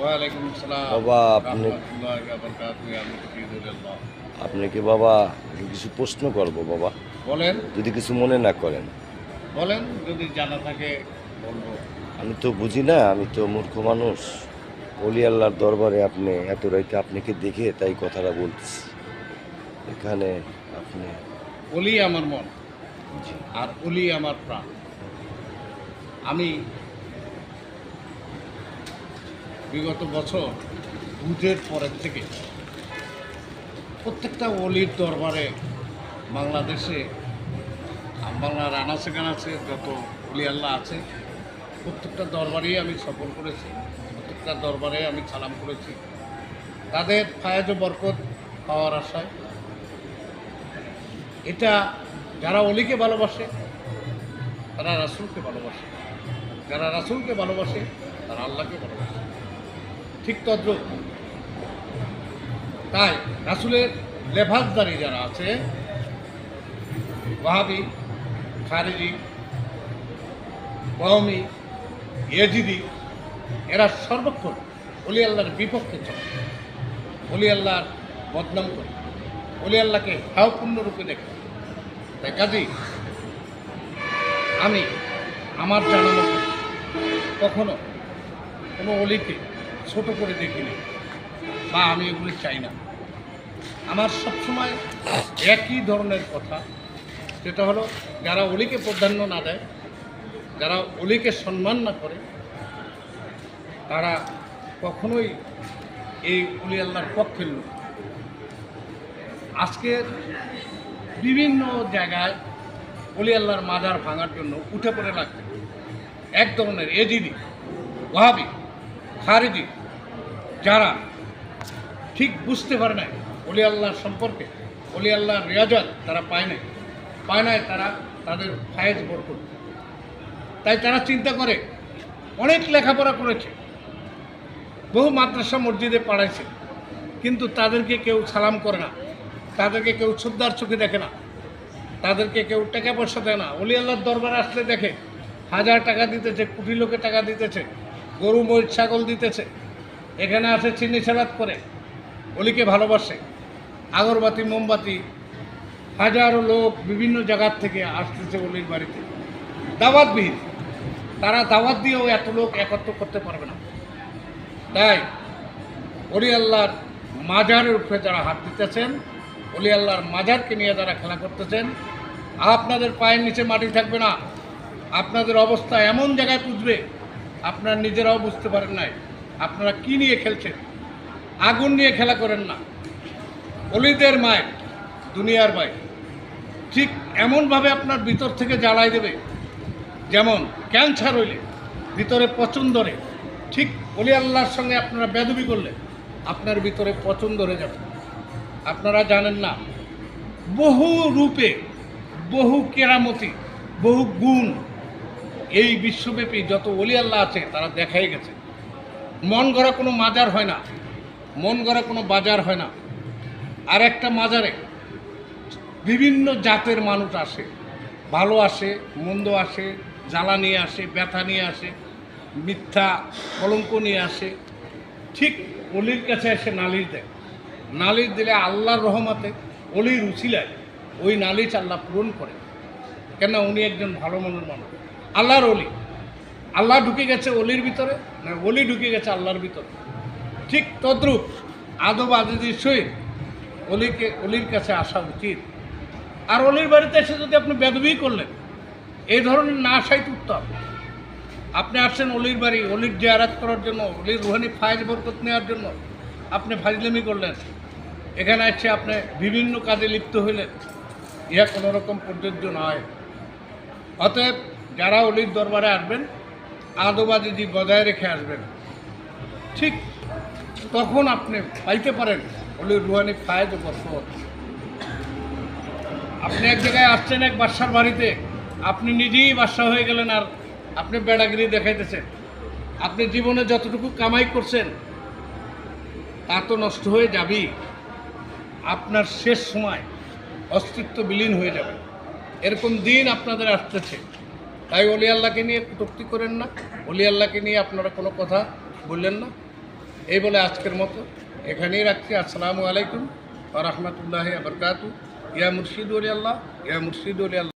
বাবা, আপনি- কি বাবা কিছু প্রশ্ন করব বাবা। বলেন। যদি কিছু মনে না করেন। বলেন যদি জানা থাকে বলব। আমি তো বুঝি না আমি তো মূর্খ মানুষ। অলি আল্লাহর দরবারে আপনি এত রাইতে আপনাকে দেখে তাই কথাটা বলতেছি। এখানে আপনি অলি আমার মন আর অলি আমার প্রাণ। আমি বিগত বছর বুধের পরের থেকে প্রত্যেকটা অলির দরবারে বাংলাদেশে বাংলার আনাচে কানাচে যত অলি আল্লাহ আছে, প্রত্যেকটা দরবারেই আমি সফল করেছি, প্রত্যেকটা দরবারে আমি সালাম করেছি। তাদের ফায়াজ বরকত পাওয়ার আশায়। এটা যারা অলিকে ভালোবাসে, তারা রাসুলকে ভালোবাসে। যারা রাসুলকে ভালোবাসে, তারা আল্লাহকে ভালোবাসে। ঠিক তদ্রুপ। তাই রাসুলের লেভাজদারি যারা আছে, ওয়াহাবি, খারিজি কওমি ইয়েজিদি, এরা সর্বক্ষণ অলি আল্লাহর বিপক্ষে চলে। অলি আল্লাহর বদনাম করে। অলি আল্লাহকে রূপে দেখে। তাই কাজী, আমি আমার জানা মতে কখনো কোনো অলিকে ছোট করে দেখিনি। বা আমি এগুলি চাই না। আমার সবসময় একই ধরনের কথা, যেটা হলো, যারা অলিকে প্রাধান্য না দেয়, যারা অলিকে সম্মান না করে, তারা কখনোই এই অলি আল্লাহর পক্ষের লোক। আজকের বিভিন্ন জায়গায় অলি আল্লাহর মাজার ভাঙার জন্য উঠে পড়ে লাগবে এক ধরনের এজিদি, ওয়াহাবি খারিজি যারা ঠিক বুঝতে পারে নাই অলি আল্লাহর সম্পর্কে, অলি আল্লাহর রেয়াজত তারা পায় নাই। পায় নাই তারা তাদের ফায়েজ বরকত। তাই তারা চিন্তা করে, অনেক লেখাপড়া করেছে, বহু মাদ্রাসা মসজিদে পড়াইছে, কিন্তু তাদেরকে কেউ সালাম করে না, তাদেরকে কেউ শ্রদ্ধার চোখে দেখে না, তাদেরকে কেউ টাকা পয়সা দেয় না। অলি আল্লাহর দরবার আসলে দেখে, হাজার টাকা দিতেছে, কোটি লোকে টাকা দিতেছে, গরু, মহিষ, ছাগল দিতেছে এখানে আসে চিনি সালাদ করে। অলিকে ভালোবাসে। আগরবাতি, মোমবাতি, হাজারো লোক বিভিন্ন জায়গার থেকে আসতেছে অলির বাড়িতে। দাওয়াতবিহীন। তারা দাওয়াত দিয়েও এত লোক একত্র করতে পারবে না। তাই অলি আল্লাহর মাজারের উপরে যারা হাত দিতেছেন, অলি আল্লাহর মাজারকে নিয়ে যারা খেলা করতেছেন, আপনাদের পায়ের নিচে মাটি থাকবে না। আপনাদের অবস্থা এমন জায়গায় পুজবে আপনারা নিজেরাও বুঝতে পারেন নাই। আপনারা কি নিয়ে খেলছেন? আগুন নিয়ে খেলা করেন না। অলিদের মায়ের, দুনিয়ার মায়ের। ঠিক এমনভাবে আপনার ভিতর থেকে জ্বালাই দেবে, যেমন ক্যান্সার হইলে ভিতরে পচন ধরে। ঠিক অলি আল্লাহর সঙ্গে আপনারা বেদবি করলে আপনার ভিতরে পচন ধরে যাবে। আপনারা জানেন না, বহু রূপে বহু কেরামতি, বহু গুণ এই বিশ্বব্যাপী যত অলি আল্লাহ আছে, তারা দেখাই গেছে। মন গড়া কোনো মাজার হয় না। মন গড়া কোনো বাজার হয় না। আর একটা মাজারে বিভিন্ন জাতের মানুষ আসে। ভালো আসে, মন্দ আসে, জ্বালা নিয়ে আসে, ব্যথা নিয়ে আসে, মিথ্যা, কলঙ্ক নিয়ে আসে। ঠিক অলির কাছে এসে নালিশ দেয়। নালিশ দিলে আল্লাহর রহমতে অলির উচিলায় ওই নালিশ আল্লাহ পূরণ করে। কেন উনি একজন ভালো মনের মানুষ। আল্লাহর অলি। আল্লাহ ঢুকে গেছে অলির ভিতরে না, অলি ঢুকে গেছে আল্লাহর ভিতরে। ঠিক তদ্রূপ আদব আদিদির সহিত অলিকে, অলির কাছে আসা উচিত। আর অলির বাড়িতে এসে যদি আপনি বেদবি করলেন, এই ধরনের না আসাই উত্তম আপনি আসছেন অলির বাড়ি, অলির জিয়ারাত করার জন্য, অলির রুহানি ফাইজ বরকত নেওয়ার জন্য, আপনি ফাজলামি করলেন। এখানে আসছে আপনি বিভিন্ন কাজে লিপ্ত হইলেন। ইহা কোনোরকম প্রযোজ্য নয়। অতএব যারা অলির দরবারে আসবেন আদবাদিজি বজায় রেখে আসবেন। ঠিক তখন আপনি পাইতে পারেন। অলির রুহানি ফায়দ ও বরকত আপনি এক জায়গায় আসছেন এক বাসার বাড়িতে। আপনি নিজেই বাসা হয়ে গেলেন আর আপনি বেড়াগিরি দেখাইতেছেন। আপনি জীবনে যতটুকু কামাই করছেন, তা তো নষ্ট হয়ে যাবেই। আপনার শেষ সময় অস্তিত্ব বিলীন হয়ে যাবে। এরকম দিন আপনাদের আসতেছে। তাই অলি আল্লাহকে নিয়ে কটুক্তি করেন না। অলি আল্লাহকে নিয়ে আপনারা কোনো কথা বললেন না। এই বলে আজকের মতো এখানেই রাখছি। আসসালামু আলাইকুম আ রহমতুল্লাহ আবরকাত ইয়া মুর্শিদ অলি আল্লাহ, ইয়া মুর্শিদ অলি আল্লাহ।